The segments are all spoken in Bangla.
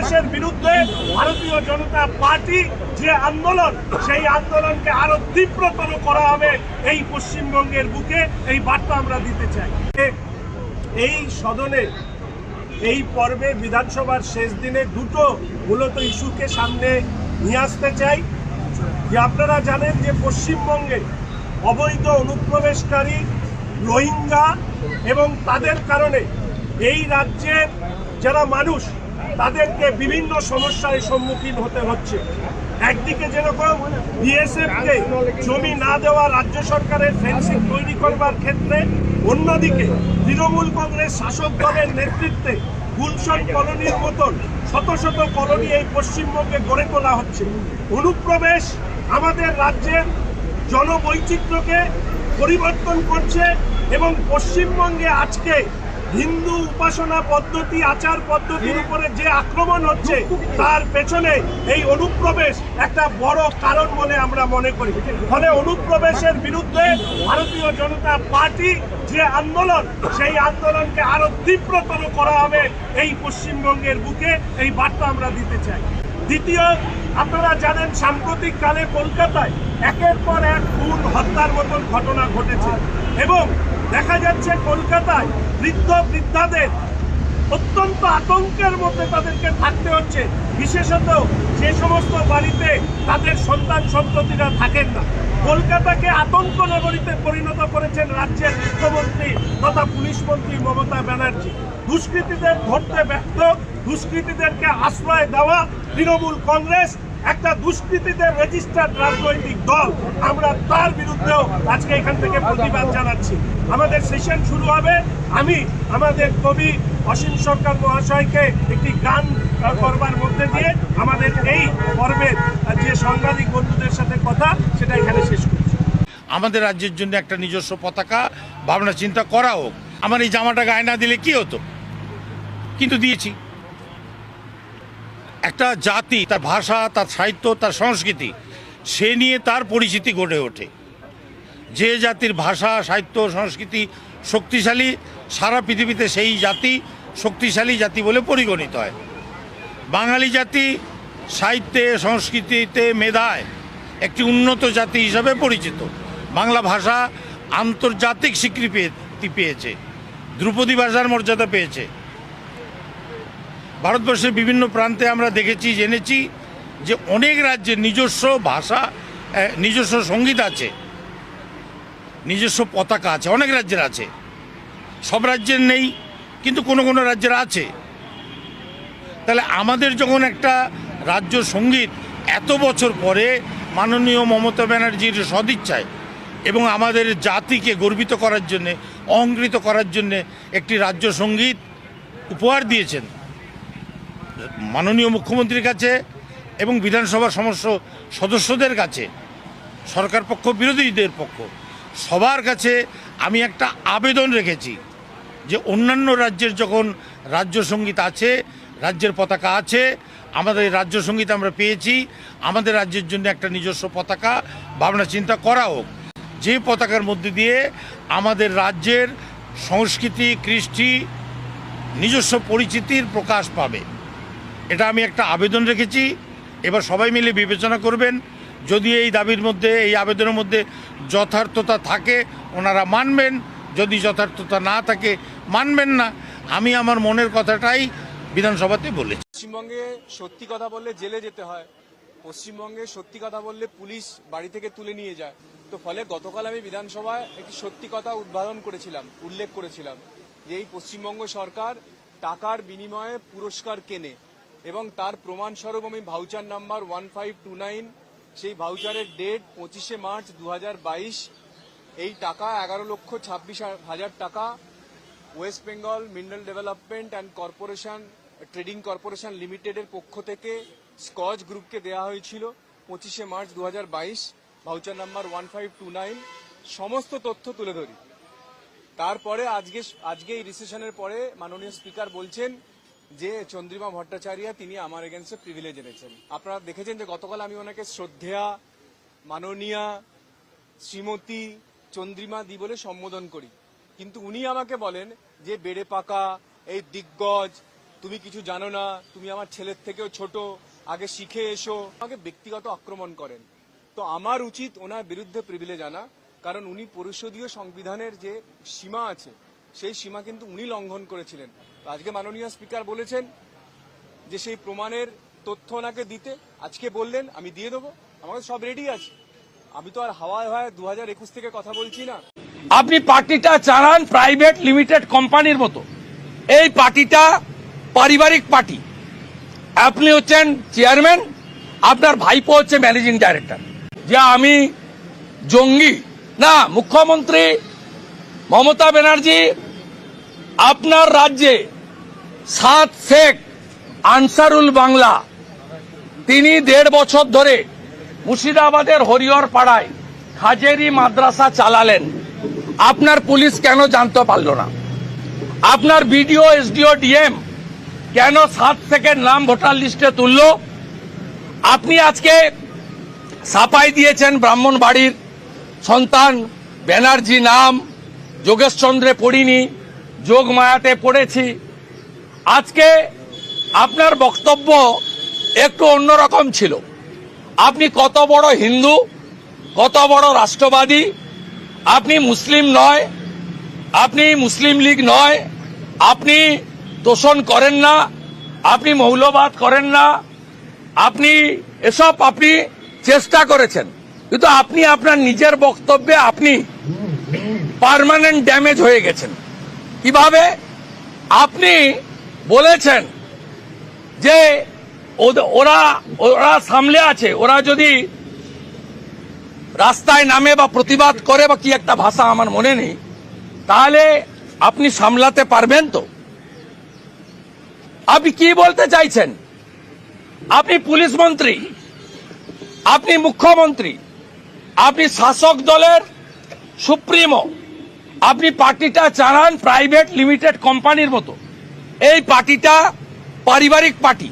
অনুপ্রবেশের বিরুদ্ধে ভারতীয় জনতা পার্টি যে আন্দোলন, সেই আন্দোলনকে আরও তীব্রতর করা হবে এই পশ্চিমবঙ্গের বুকে, এই বার্তা আমরা দিতে চাই। এই সদনে, এই পর্বে বিধানসভার শেষ দিনে দুটো মূলত ইস্যুকে সামনে নিয়ে আসতে চাই। যে আপনারা জানেন যে পশ্চিমবঙ্গে অবৈধ অনুপ্রবেশকারী, রোহিঙ্গা এবং তাদের কারণে এই রাজ্যের যারা মানুষ তাদেরকে বিভিন্ন সমস্যার সম্মুখীন হতে হচ্ছে। একদিকে যেরকম বিএসএফকে জমি না দেওয়া রাজ্য সরকারের ফেন্সিং তৈরি করবার ক্ষেত্রে, অন্যদিকে তৃণমূল কংগ্রেস শাসক দলের নেতৃত্বে গুলশন কলোনির মতন শত শত কলোনি এই পশ্চিমবঙ্গে গড়ে তোলা হচ্ছে। অনুপ্রবেশ আমাদের রাজ্যের জনবৈচিত্র্যকে পরিবর্তন করছে এবং পশ্চিমবঙ্গে আজকে হিন্দু উপাসনা পদ্ধতি আচার পদ্ধতির উপরে যে আক্রমণ হচ্ছে তার পেছনে এই অনুপ্রবেশ একটা বড় কারণ বলে আমরা মনে করি। ফলে অনুপ্রবেশের বিরুদ্ধে ভারতীয় জনতা পার্টি যে আন্দোলন সেই আন্দোলনকে আরও তীব্রতর করা হবে এই পশ্চিমবঙ্গের বুকে এই বার্তা আমরা দিতে চাই। দ্বিতীয় আপনারা জানেন সাম্প্রতিক কালে কলকাতায় একের পর এক খুন হত্যার মতন ঘটনা ঘটেছে। এবং দেখা যাচ্ছে কলকাতায় বৃদ্ধ বৃদ্ধাদের অত্যন্ত আতঙ্কের মধ্যে তাদেরকে থাকতে হচ্ছে। বিশেষত যে সমস্ত বাড়িতে তাদের সন্তান সন্ততিরা থাকেন না। কলকাতাকে আতঙ্ক নগরীতে পরিণত করেছেন রাজ্যের মুখ্যমন্ত্রী তথা পুলিশ মন্ত্রী মমতা ব্যানার্জি। দুষ্কৃতীদের ধরতে ব্যর্থ, দুষ্কৃতীদেরকে আশ্রয় দেওয়া তৃণমূল কংগ্রেস একটা দুষ্কৃতীদের রেজিস্টার্ড রাজনৈতিক দল, আমরা তার বিরুদ্ধেও আজকে এখান থেকে প্রতিবাদ জানাচ্ছি। আমাদের সেশন শুরু হবে। আমি, আমাদের কবি অসীম সরকার মহাশয়কে একটি গান করবার মধ্যে দিয়ে আমাদের এই পর্বের যে সাংবাদিক বন্ধুদের সাথে কথা, সেটা এখানে শেষ করছি। আমাদের রাজ্যের জন্য একটা নিজস্ব পতাকা, ভাবনা চিন্তা করা হোক। আমার এই জামাটা গায়ে না দিলে কি হতো? কিন্তু দিয়েছি। একটা জাতি, তার ভাষা, তার সাহিত্য, তার সংস্কৃতি, সে নিয়ে তার পরিচিতি গড়ে ওঠে। যে জাতির ভাষা, সাহিত্য, সংস্কৃতি শক্তিশালী, সারা পৃথিবীতে সেই জাতি শক্তিশালী জাতি বলে পরিগণিত হয়। বাঙালি জাতি সাহিত্যে, সংস্কৃতিতে মেধায়, একটি উন্নত জাতি হিসাবে পরিচিত। বাংলা ভাষা আন্তর্জাতিক স্বীকৃতি পেয়েছে। ধ্রুপদী ভাষার মর্যাদা পেয়েছে। ভারতবর্ষের বিভিন্ন প্রান্তে আমরা দেখেছি, জেনেছি যে অনেক রাজ্যের নিজস্ব ভাষা নিজস্ব সংগীত আছে, নিজস্ব পতাকা আছে, অনেক রাজ্যের আছে। সব রাজ্যের নেই, কিন্তু কোনো কোনো রাজ্যের আছে। তাহলে আমাদের যখন একটা রাজ্য সংগীত এত বছর পরে মাননীয় মমতা ব্যানার্জির সদিচ্ছায় এবং আমাদের জাতিকে গর্বিত করার জন্যে অহংকৃত করার জন্যে একটি রাজ্য সংগীত উপহার দিয়েছেন মাননীয় মুখ্যমন্ত্রীর কাছে এবং বিধানসভার সমস্ত সদস্যদের কাছে, সরকার পক্ষ, বিরোধীদের পক্ষ, সবার কাছে আমি একটা আবেদন রেখেছি যে অন্যান্য রাজ্যের যখন রাজ্য সংগীত আছে, রাজ্যের পতাকা আছে, আমাদের রাজ্য সংগীত আমরা পেয়েছি, আমাদের রাজ্যের জন্য একটা নিজস্ব পতাকা, ভাবনা চিন্তা করা হোক। যে পতাকার মধ্যে দিয়ে আমাদের রাজ্যের সংস্কৃতি, কৃষ্টি, নিজস্ব পরিচিতির প্রকাশ পাবে। এটা আমি একটা আবেদন রেখেছি। এবার সবাই মিলে বিবেচনা করবেন। যদি এই দাবির মধ্যে, এই আবেদনের মধ্যে যথার্থতা থাকে, ওনারা মানবেন। যদি যথার্থতা না থাকে, মানবেন না। আমি আমার মনের কথাটাই বিধানসভাতে বলেছি। পশ্চিমবঙ্গে সত্যি কথা বললে জেলে যেতে হয়। পশ্চিমবঙ্গে সত্যি কথা বললে পুলিশ বাড়ি থেকে তুলে নিয়ে যায়। তো ফলে গতকাল আমি বিধানসভায় একটি সত্যি কথা উদ্বোধন করেছিলাম, উল্লেখ করেছিলাম। যে এই পশ্চিমবঙ্গ সরকার টাকার বিনিময়ে পুরস্কার কেনে। এবং তার প্রমাণস্বরূপ আমি voucher number one five two nine সেই ভাউচারের ডেট পঁচিশে মার্চ দু হাজার বাইশ। এই টাকা এগারো লক্ষ ছাব্বিশ হাজার টাকা। West Bengal mineral development and corporation, trading corporation লিমিটেডের পক্ষ থেকে স্কচ গ্রুপকে দেওয়া হয়েছিল পঁচিশে মার্চ দু হাজার বাইশ voucher number one five two nine সমস্ত তথ্য তুলে ধরি। তারপরে আজকে আজকে এই রিসেশনের পরে মাননীয় স্পিকার বলছেন যে চন্দ্রিমা ভট্টাচার্য, তিনি আমার এগেনস্টে প্রিভিলেজ এনেছেন। আপনারা দেখেছেন যে গতকাল আমি ওনাকে শ্রদ্ধেয়া, মাননীয়া, শ্রীমতী চন্দ্রিমা দি বলে সম্বোধন করি। কিন্তু উনি আমাকে বলেন যে, বেড়ে পাকা, এই দিগ্গজ, তুমি কিছু জানো না, তুমি আমার ছেলের থেকেও ছোট, আগে শিখে এসো। আমাকে ব্যক্তিগত আক্রমণ করেন। তো আমার উচিত ওনার বিরুদ্ধে প্রিভিলেজ আনা, কারণ উনি পরিষদীয় সংবিধানের যে সীমা আছে, সেই সীমা কিন্তু উনি লঙ্ঘন করেছিলেন। আজকে মাননীয় স্পিকার বলেছেন যে সেই প্রমাণের তথ্য ওনাকে দিতে। আজকে বললেন, আমি দিয়ে দেবো। আমাকে সব রেডি আছে। আমি তো আর হাওয়ায় হাওয়ায় দু হাজার একুশ থেকে কথা বলছি না। আপনি পার্টিটা চালান প্রাইভেট লিমিটেড কোম্পানির মতো। এই পার্টিটা পারিবারিক পার্টি। আপনি হচ্ছেন চেয়ারম্যান, আপনার ভাইপো হচ্ছে ম্যানেজিং ডাইরেক্টর। যে আমি জঙ্গি, না, মুখ্যমন্ত্রী মমতা ব্যানার্জি আপনার রাজ্যে সাত শেখ আনসারুল বাংলা, তিনি দেড় বছর ধরে মুর্শিদাবাদের হরিহর পাড়ায় হাজেরি মাদ্রাসা চালালেন। আপনার পুলিশ কেন জানতে পারল না? আপনার বিডিও, এসডিও, ডিএম কেন সাত থেকে নাম ভোটার লিস্টে তুলল? আপনি আজকে সাফাই দিয়েছেন ব্রাহ্মণ বাড়ির সন্তান, ব্যানার্জি নাম, যোগেশচন্দ্রে পড়িনি যোগমায়াতে পড়েছি। আজকে আপনার বক্তব্য একটু অন্যরকম ছিল। আপনি কত বড় হিন্দু, কত বড় রাষ্ট্রবাদী, আপনি মুসলিম নয়, আপনি মুসলিম লীগ নয়, আপনি তোষণ করেন না, আপনি মৌলবাদ করেন না, আপনি এসব আপনি চেষ্টা করেছেন। কিন্তু আপনি আপনার নিজের বক্তব্যে আপনি পার্মানেন্ট ড্যামেজ হয়ে গেছেন। কীভাবে আপনি বলেছেন যে ওরা ওরা সামলে আছে, ওরা যদি রাস্তায় নামে বা প্রতিবাদ করে বা কি একটা ভাষা আমার মনে নেই, তাহলে আপনি সামলাতে পারবেন তো? আপনি কি বলতে চাইছেন? আপনি পুলিশ মন্ত্রী, আপনি মুখ্যমন্ত্রী, আপনি শাসক দলের সুপ্রিমো আপনি পার্টিটা চালান প্রাইভেট লিমিটেড কোম্পানির মতো। এই পার্টিটা পারিবারিক পার্টি।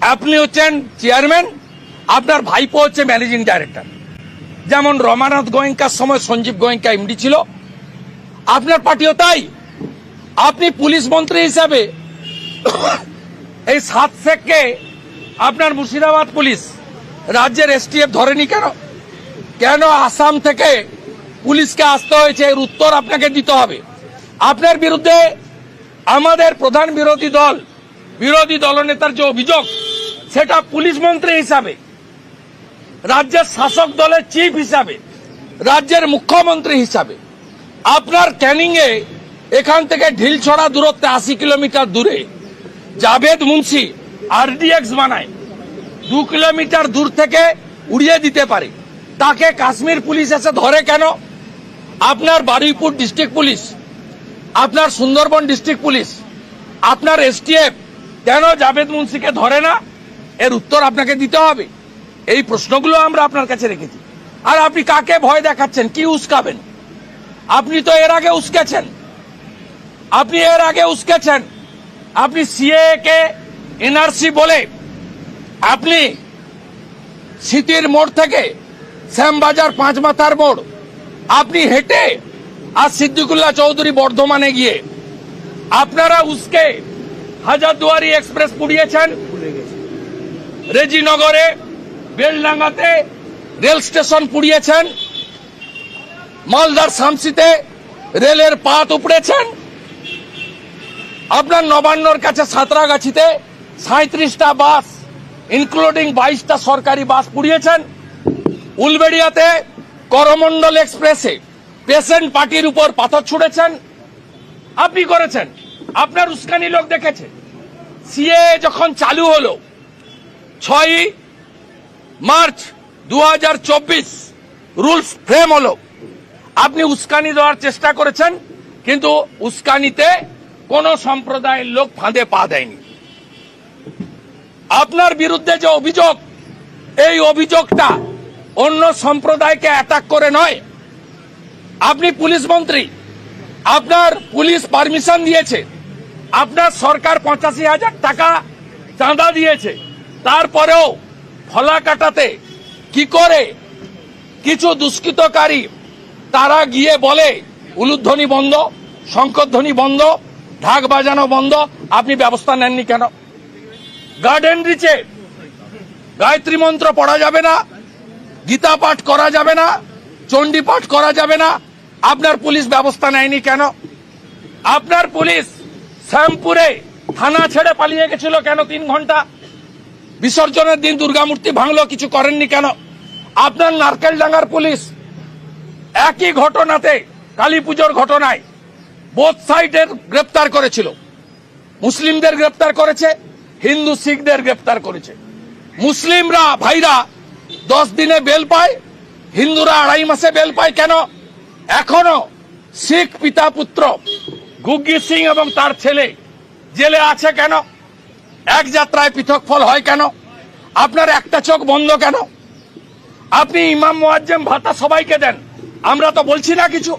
আপনি হচ্ছেন চেয়ারম্যান, আপনার ভাইপো হচ্ছে ম্যানেজিং ডাইরেক্টর। যেমন রমানাথ গোয়েঙ্কার সময় সঞ্জীব গোয়েঙ্কা এমডি ছিল। আপনার পার্টিও তাই। আপনি পুলিশ মন্ত্রী হিসাবে এই সাত শেখকে আপনার মুর্শিদাবাদ পুলিশ রাজ্যের এসটিএফ ধরেনি কেন? কেন আসাম থেকে পুলিশকে আসতে হয়েছে, এর উত্তর আপনাকে দিতে হবে। আপনার বিরুদ্ধে আমাদের প্রধান বিরোধী দল, বিরোধী দলনেতার যে অভিযোগ, সেটা পুলিশ মন্ত্রী হিসাবে, রাজ্যের শাসক দলের চিফ হিসাবে, রাজ্যের মুখ্যমন্ত্রী হিসাবে, আপনার ক্যানিং এ এখান থেকে ঢিলছড়া দূরত্বে আশি কিলোমিটার দূরে জাভেদ মুন্সি আরডিএক্স বানায়, দু কিলোমিটার দূর থেকে উড়িয়ে দিতে পারে। তাকে কাশ্মীর পুলিশ এসে ধরে কেন? আপনার বারুইপুর ডিস্ট্রিক্ট পুলিশ আপনার সুন্দরবন ডিস্ট্রিক্ট পুলিশ আপনার এসটিএফ কেন জাভেদ মুন্সিকে ধরে না? এর উত্তর আপনাকে দিতে হবে। এই প্রশ্নগুলো আমরা আপনার কাছে রেখেছি। আর আপনি কাকে ভয় দেখাচ্ছেন? কি উস্কাবেন? আপনি তো এর আগে উস্কেছেন। আপনি এর আগে উস্কেছেন। আপনি সিএ কে এনআরসি বলে আপনি স্মৃতির মোড় থেকে শ্যামবাজার পাঁচ মাথার মোড় আপনি হেঁটে আর সিদ্দিকুল্লাহ চৌধুরী বর্ধমানে গিয়ে আপনারা উস্কে হাজারদুয়ারি এক্সপ্রেস পুড়িয়েছেন। রেজিনগরে, বেলডাঙ্গাতে রেল স্টেশন পুড়িয়েছেন। মালদার শামসিতে রেলের পাত উপড়েছেন। আপনার নবান্নর কাছে সাঁতরাগাছিতে সাঁত্রিশটা বাস ইনক্লুডিং বাইশটা সরকারি বাস পুড়িয়েছেন। উলবেড়িয়াতে করমন্ডল এক্সপ্রেসে পেশেন্ট পার্টির উপর পাথর ছুড়েছেন। আপনি করেছেন। আপনার উস্কানি লোক দেখেছে। সিএ যখন চালু হলো ছয় মার্চ দু রুলস ফ্রেম হলো। আপনি উস্কানি দেওয়ার চেষ্টা করেছেন, কিন্তু উস্কানিতে কোন সম্প্রদায়ের লোক ফাঁদে পা দেয়নি। আপনার বিরুদ্ধে যে অভিযোগ, এই অভিযোগটা অন্য সম্প্রদায়কে অ্যাটাক করে নয়। আপনি পুলিশ মন্ত্রী, আপনার পুলিশ পারমিশন দিয়েছে, আপনার সরকার পঁচাশি হাজার টাকা চাঁদা দিয়েছে, তারপরেও ফলা কাটাতে কি করে? কিছু দুষ্কৃতকারী, তারা গিয়ে বলে, উলুধ্বনি বন্ধ, শঙ্করধ্বনি বন্ধ, ঢাক বাজানো বন্ধ, আপনি ব্যবস্থা নেননি কেন? গার্ডেন রিচে গায়ত্রী মন্ত্র পড়া যাবে না গীতা পাঠ করা যাবে না, চণ্ডী পাঠ করা যাবে না। আপনার পুলিশ ব্যবস্থা নেয়নি কেন? আপনার পুলিশ শ্যামপুরে থানা ছেড়ে পালিয়ে গেছিল কেন তিন ঘণ্টা? বিসর্জনের দিন দুর্গামূর্তি ভাঙলো, কিছু করেননি কেন? আপনার নারকেল ডাঙ্গার পুলিশ একই ঘটনাতে কালী পুজোর ঘটনায় বোথ সাইডের গ্রেপ্তার করেছিল। মুসলিমদের গ্রেপ্তার করেছে, হিন্দু শিখদের গ্রেপ্তার করেছে। মুসলিমরা ভাইরা দশ দিনে বেল পায়, হিন্দুরা আড়াই মাসে বেল পায় কেন? এখনও শিখ পিতা পুত্র গুগ্গি সিং এবং তার ছেলে জেলে আছে কেন? এক যাত্রায় পৃথক ফল হয় কেন? আপনার একটা চোখ বন্ধ কেন? আপনি ইমাম মোয়াজ্জেম ভাতা সবাইকে দেন, আমরা তো বলছি না কিছু।